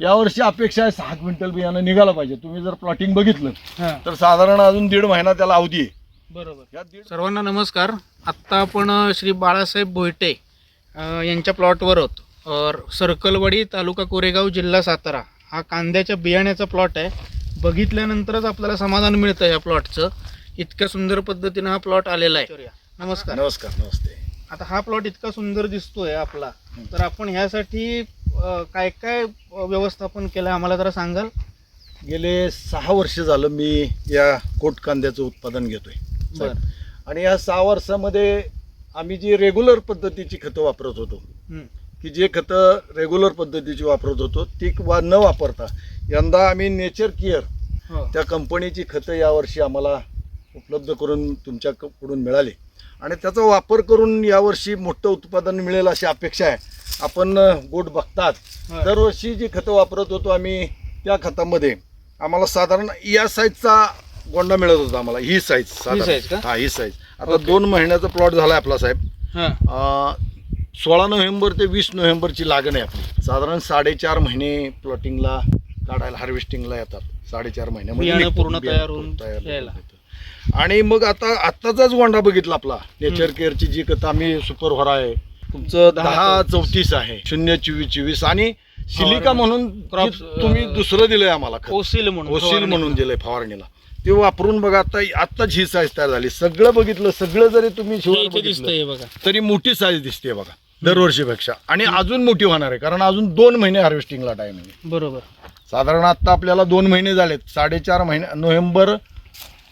यावर्षी अपेक्षा आहे सहा क्विंटल बियाणं निघालं पाहिजे. तुम्ही जर प्लॉटिंग बघितलं तर साधारण अजून दीड महिना त्याला अवधी आहे. बरोबर. सर्वांना नमस्कार. आत्ता आपण श्री बाळासाहेब भोयटे यांच्या प्लॉटवर आहोत. और सर्कलवाडी तालुका कोरेगाव जिल्हा सातारा हा कांद्याच्या बियाण्याचा प्लॉट आहे. बघितल्यानंतरच आपल्याला समाधान मिळतं या प्लॉटचं इतक्या सुंदर पद्धतीनं हा प्लॉट आलेला आहे. नमस्कार. नमस्कार नमस्ते. आता हा प्लॉट इतका सुंदर दिसतोय आपला. तर आपण ह्यासाठी काय काय व्यवस्थापन केलं आम्हाला जरा सांगाल? गेले सहा वर्ष झालं मी या कोट कांद्याचं उत्पादन घेतोय. बर. आणि या सहा वर्षामध्ये आम्ही जी रेग्युलर पद्धतीची खतं वापरत होतो हं. की जे खतं रेग्युलर पद्धतीची वापरत होतो ती वा न वापरता यंदा आम्ही नेचर केअर हो. त्या कंपनीची खतं यावर्षी आम्हाला उपलब्ध करून तुमच्याकडून मिळाली. आणि त्याचा वापर करून यावर्षी मोठं उत्पादन मिळेल अशी अपेक्षा आहे. आपण बोट बघतात. दरवर्षी जी खतं वापरत होतो आम्ही त्या खतामध्ये आम्हाला साधारण या साईजचा गोंडा मिळत होता आम्हाला. ही साईज? हा ही साईज आता. दोन महिन्याचा प्लॉट झाला आपला साहेब. हां. सोळा नोव्हेंबर ते वीस नोव्हेंबरची लागण आहे आपली. साधारण साडेचार महिने प्लॉटिंगला काढायला हार्वेस्टिंगला येतात. साडेचार महिन्यामध्ये निघतो, पूर्ण तयार होऊन तयार. आणि मग आता आत्ताचाच गोंडा बघितला आपला. नेचर केअरची जी कथा आम्ही सुपर होरा आहे तुमचं दहा चौतीस आहे. शून्य चोवीस चोवीस. आणि सिलिका म्हणून तुम्ही दुसरं दिलंय आम्हाला. ओसील म्हणून ओसील. म्हणून दिलंय फवारणीला. ते वापरून बघा आता आत्ताच ही साईज तयार झाली. सगळं बघितलं सगळं जरी तुम्ही बघा. तरी मोठी साईज दिसते बघा दरवर्षीपेक्षा. आणि अजून मोठी होणार आहे कारण अजून दोन महिने हार्वेस्टिंगला टाइम आहे. बरोबर. साधारण आता आपल्याला दोन महिने झालेत. साडेचार महिने नोव्हेंबर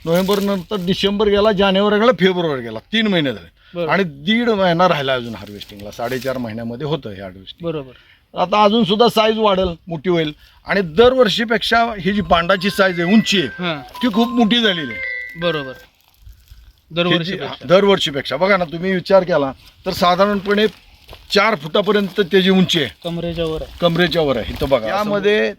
नोव्हेंबर नंतर डिसेंबर गेला जानेवारी गेला फेब्रुवारी गेला. तीन महिने झाले बरोबर. आणि दीड महिना राहिला अजून हार्वेस्टिंगला साडेचार महिन्यामध्ये होतं हे हार्वेस्टिंग बरोबर. आता अजून सुद्धा साईज वाढेल मोठी होईल. आणि दरवर्षीपेक्षा ही जी पांडाची साईज आहे उंची आहे हां. ती खूप मोठी झालेली आहे. बरोबर. हे दरवर्षी जी- दरवर्षीपेक्षा. बघा ना तुम्ही विचार केला तर साधारणपणे चार फुटापर्यंत त्याची उंची आहे कमरेच्या वर आहे. कमरेच्या वर आहे. इथं बघा यामध्ये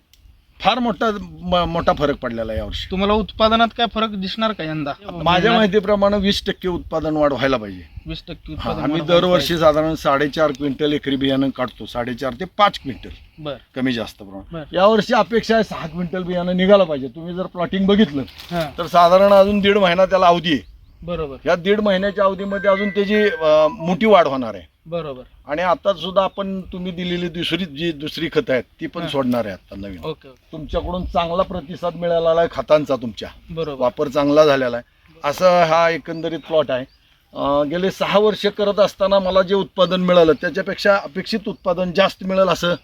फार मोठा म- मोठा फरक पडलेला आहे यावर्षी. तुम्हाला उत्पादनात काय फरक दिसणार का यंदा? माझ्या माहितीप्रमाणे वीस टक्के उत्पादन वाढ व्हायला पाहिजे. वीस टक्के हा, उत्पादन आम्ही दरवर्षी साधारण साडेचार क्विंटल एकरी बियाणं काढतो. साडेचार ते पाच क्विंटल. बर. कमी जास्त प्रमाण बर. यावर्षी अपेक्षा आहे सहा क्विंटल बियाणं निघालं पाहिजे. तुम्ही जर प्लॉटिंग बघितलं हां. तर साधारण अजून दीड महिना त्याला अवधी आहे. बरोबर. या दीड महिन्याच्या अवधीमध्ये अजून त्याची अं, मोठी वाढ होणार आहे. बरोबर. आणि आता सुद्धा आपण तुम्ही दिलेली दुसरी जी दुसरी खतं आहेत ती पण हा. सोडणार आहे आता नवीन. Okay okay. तुमच्याकडून चांगला प्रतिसाद मिळालेला आहे खतांचा तुमच्या. बरोबर. वापर चांगला झालेला आहे. असं हा एकंदरीत प्लॉट आहे. अं, गेले सहा वर्ष करत असताना मला जे उत्पादन मिळालं त्याच्यापेक्षा अपेक्षित उत्पादन जास्त मिळेल असं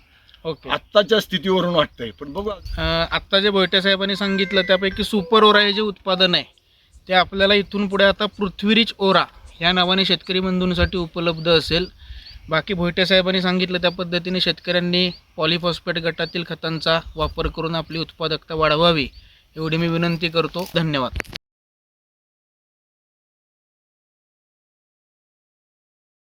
ओके. आत्ताच्या स्थितीवरून वाटतंय. पण बघू अं, आत्ता जे भोयटे साहेबांनी सांगितलं त्यापैकी सुपर ओरा हे जे उत्पादन आहे ते आपल्याला इथून पुढे आता पृथ्वीरीच ओरा या नावाने शेतकरी बंधूंसाठी उपलब्ध असेल. बाकी भोयटे साहेबांनी सांगितलं त्या पद्धतीने शेतकऱ्यांनी पॉलिफॉस्फेट गटातील खतांचा वापर करून आपली उत्पादकता वाढवावी. एवढी मी विनंती करतो. धन्यवाद.